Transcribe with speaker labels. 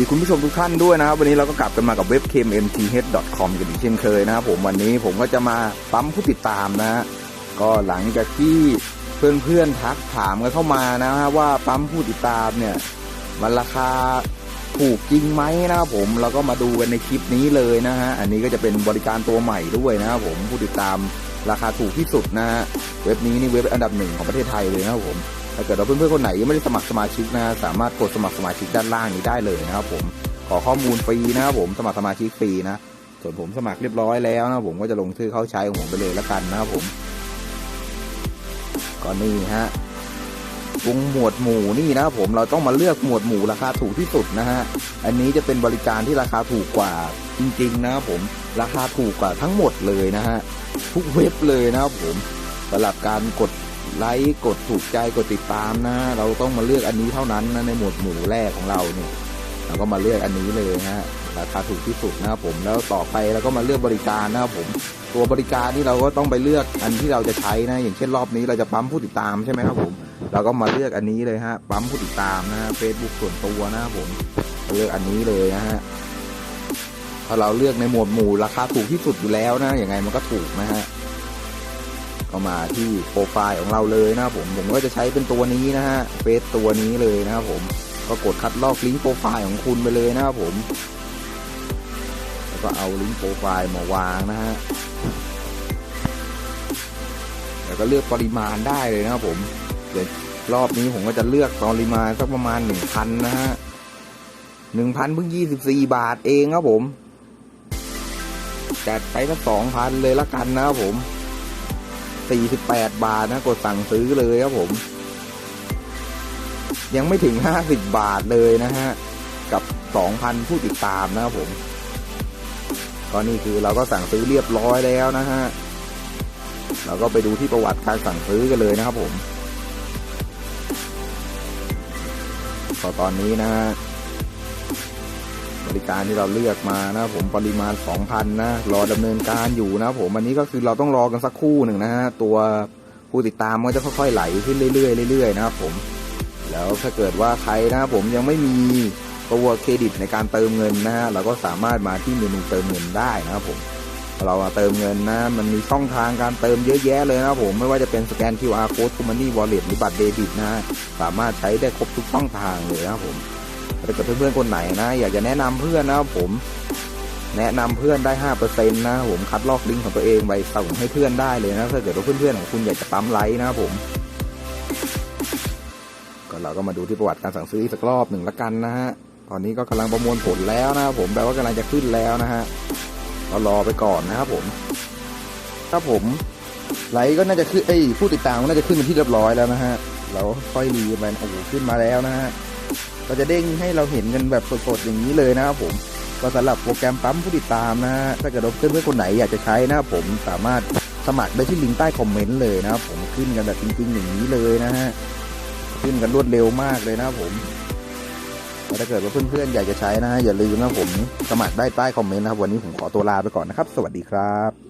Speaker 1: ดีคุณผู้ชมทุกท่านด้วยนะครับ วันนี้เราก็กลับกันมากับเว็บ kmmth.com กันอีกเช่นเคยนะครับผมวันนี้ผมก็จะมาปั๊มผู้ติดตามนะฮะก็หลังจากที่เพื่อนๆทักถามกันเข้ามานะฮะว่าปั๊มผู้ติดตามเนี่ยมันราคาถูกจริงไหมนะครับผมเราก็มาดูกันในคลิปนี้เลยนะฮะอันนี้ก็จะเป็นบริการตัวใหม่ด้วยนะครับผมผู้ติดตามราคาถูกที่สุดนะฮะเว็บนี้นี่เว็บอันดับหนึ่งของประเทศไทยเลยนะครับผม ถ้าเกิดว่าเพื่อนๆคนไหนยังไม่ได้สมัครสมาชิกนะสามารถกดสมัครสมาชิกด้านล่างนี้ได้เลยนะครับผมขอข้อมูลฟรีนะครับผมสมัครสมาชิกฟรีนะส่วนผมสมัครเรียบร้อยแล้วนะผมก็จะลงชื่อเข้าใช้ของผมไปเลยล้วกันนะครับผมก็นี่ฮะวงหมวดหมู่นี่นะครับผมเราต้องมาเลือกหมวดหมู่ราคาถูกที่สุดนะฮะอันนี้จะเป็นบริการที่ราคาถูกกว่าจริงๆนะครับผมราคาถูกกว่าทั้งหมดเลยนะฮะทุกเว็บเลยนะครับผมสำหรับการกด ไลค์กดถูกใจกดติดตามนะ เราต้องมาเลือกอันนี้เท่านั้นนะในหมวดหมู่แรกของเราเนี่ยเราก็มาเลือกอันนี้เลยฮะราคาถูกที่สุดนะครับผมแล้วต่อไปเราก็มาเลือกบริการนะครับผม ตัวบริการที่เราก็ต้องไปเลือกอันที่เราจะใช้นะ อย่างเช่นรอบนี้เราจะปั๊มผู้ติดตามใช่ไหมครับผม เราก็มาเลือกอันนี้เลยฮะปั๊มผู้ติดตามนะเฟซบุ๊กส่วนตัวนะครับผมเลือกอันนี้เลยนะฮะถ้าเราเลือกในหมวดหมู่ราคาถูกที่สุดอยู่แล้วนะอย่างไงมันก็ถูกนะฮะ ก็มาที่โปรไฟล์ของเราเลยนะครับผมผมก็จะใช้เป็นตัวนี้นะฮะเฟซตัวนี้เลยนะครับผมก็กดคัดลอกลิงก์โปรไฟล์ของคุณไปเลยนะครับผม แล้วก็เอาลิงก์โปรไฟล์มาวางนะฮะแล้วก็เลือกปริมาณได้เลยนะครับผมเดี๋ยวรอบนี้ผมก็จะเลือกปริมาณสักประมาณหนึ่งพันนะฮะหนึ่งพันเพิ่งยี่สิบสี่บาทเองครับผมจัดไปสักสองพันเลยละกันนะครับผม สี่สิบาทนะ กดสั่งซื้อเลยครับผม ยังไม่ถึงห้าสิบาทเลยนะฮะ กับสองพันผู้ติดตามนะครับผมก็นี่คือเราก็สั่งซื้อเรียบร้อยแล้วนะฮะ เราก็ไปดูที่ประวัติการสั่งซื้อกันเลยนะครับผมพอตอนนี้นะฮะ บริการที่เราเลือกมานะผมปริมาณ 2,000 นะรอดำเนินการอยู่นะผมอันนี้ก็คือเราต้องรอกันสักคู่หนึ่งนะฮะตัวผู้ติดตามก็จะค่อยๆไหลขึ้นเรื่อยๆเรื่อยๆนะครับผมแล้วถ้าเกิดว่าใครนะครับผมยังไม่มีตัวเครดิตในการเติมเงินนะฮะเราก็สามารถมาที่เมนูเติมเงินได้นะครับผมเราาเติมเงินนะ มันมีช่องทางการเติมเยอะแยะเลยนะผมไม่ว่าจะเป็นสแกน QR code คูมันนี่วอลเล็ตหรือบัตรเดบิตนะสามารถใช้ได้ครบทุกช่องทางเลยนะครับผม ถ้าเกิดเพื่อนๆคนไหนนะ อยากจะแนะนำเพื่อนนะครับผม แนะนำเพื่อนได้ห้าเปอร์เซ็นต์นะผมคัดลอกลิงก์ของตัวเองไปส่งให้เพื่อนได้เลยนะถ้าเกิดว่าเพื่อนๆของคุณอยากจะปั๊มไลค์นะครับผมก็เราก็มาดูที่ประวัติการสั่งซื้ออีกสักรอบหนึ่งละกันนะฮะตอนนี้ก็กำลังประมวลผลแล้วนะครับผมแปลว่ากำลังจะขึ้นแล้วนะฮะเรารอไปก่อนนะครับผมถ้าผมไลค์ก็น่าจะขึ้นเอ้ผู้ติดตามก็น่าจะขึ้นเป็นที่เรียบร้อยแล้วนะฮะเราค่อยรีไปโอ้โหขึ้นมาแล้วนะฮะ ก็จะเด้งให้เราเห็นกันแบบสดๆอย่างนี้เลยนะครับผมก็สำหรับโปรแกรมปั๊มผู้ติดตามนะฮะถ้าเกิดว่าเพื่อนๆคนไหนอยากจะใช้นะครับผมสามารถสมัครได้ที่ลิงก์ใต้คอมเมนต์เลยนะครับผมขึ้นกันแบบจริงๆอย่างนี้เลยนะฮะขึ้นกันรวดเร็วมากเลยนะครับผมถ้าเกิดว่าเพื่อนๆอยากจะใช้นะฮะอย่าลืมนะผมสมัครได้ใต้คอมเมนต์นะครับวันนี้ผมขอตัวลาไปก่อนนะครับ สวัสดีครับ